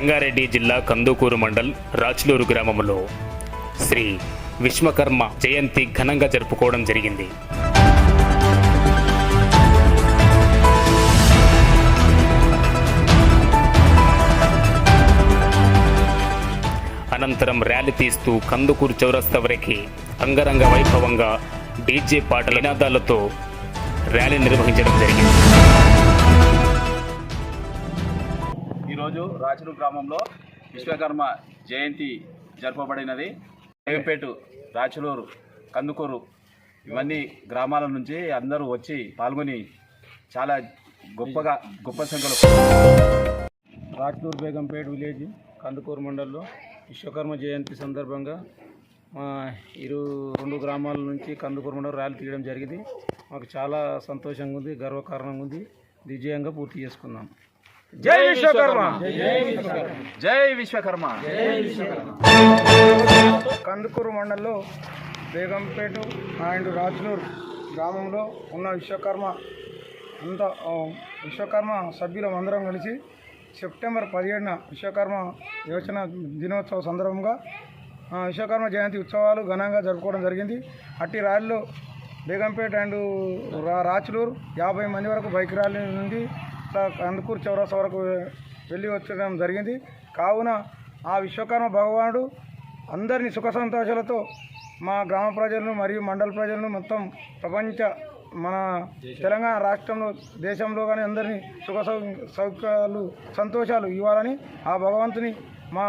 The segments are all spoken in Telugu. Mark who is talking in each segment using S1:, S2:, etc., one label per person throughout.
S1: రంగారెడ్డి జిల్లా కందుకూరు మండల్ రాచులూరు గ్రామంలో శ్రీ విశ్వకర్మ జయంతి ఘనంగా జరుపుకోవడం జరిగింది. అనంతరం ర్యాలీ తీస్తూ కందుకూరు చౌరస్తా వరకు అంగరంగ వైభవంగా డీజే పాటల నినాదాలతో ర్యాలీ నిర్వహించడం జరిగింది.
S2: ఈరోజు రాచరు గ్రామంలో విశ్వకర్మ జయంతి జరపబడినది. దేవిపేట రాచలూరు కందుకూరు ఇవన్నీ గ్రామాల నుంచి అందరూ వచ్చి పాల్గొని చాలా గొప్పగా గొప్ప సంఖ్యలో
S3: రాచలూరు బేగంపేట విలేజ్ కందుకూరు మండల్లో విశ్వకర్మ జయంతి సందర్భంగా మా ఇరు రెండు గ్రామాల నుంచి కందుకూరు మండలం ర్యాలీ తీయడం జరిగింది. మాకు చాలా సంతోషంగా ఉంది గర్వకారణంగా ఉంది. విజయంగా పూర్తి చేసుకున్నాం.
S2: జై విశ్వకర్మ. జై విశ్వకర్మ.
S3: కందుకూరు మండలంలో బేగంపేట అండ్ రాజ్నూర్ గ్రామంలో ఉన్న విశ్వకర్మ అంతా విశ్వకర్మ సభ్యులం అందరం కలిసి సెప్టెంబర్ పదిహేడున విశ్వకర్మ యోచన దినోత్సవ సందర్భంగా విశ్వకర్మ జయంతి ఉత్సవాలు ఘనంగా జరుపుకోవడం జరిగింది. అట్టి ర్యాలీలో బేగంపేట అండ్ రా- రాచులూరు యాభై మంది వరకు బైక్ ర్యాలీ నుండి కందుకూరు చౌరస్తా వరకు వెళ్ళి వచ్చడం జరిగింది. కావున ఆ విశ్వకర్మ భగవానుడు అందరినీ సుఖ సంతోషాలతో మా గ్రామ ప్రజలను మరియు మండల ప్రజలను మొత్తం ప్రపంచ మన తెలంగాణ రాష్ట్రంలో దేశంలో కానీ అందరినీ సుఖ సౌ- సౌఖ్యాలు సంతోషాలు ఇవ్వాలని ఆ భగవంతుని మా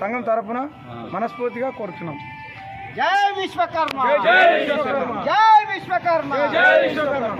S3: సంఘం తరపున మనస్ఫూర్తిగా కోరుచున్నాం.
S4: జై విశ్వకర్మ!
S3: జై విశ్వకర్మ!
S4: జై విశ్వకర్మ!
S3: జై విశ్వకర్మ!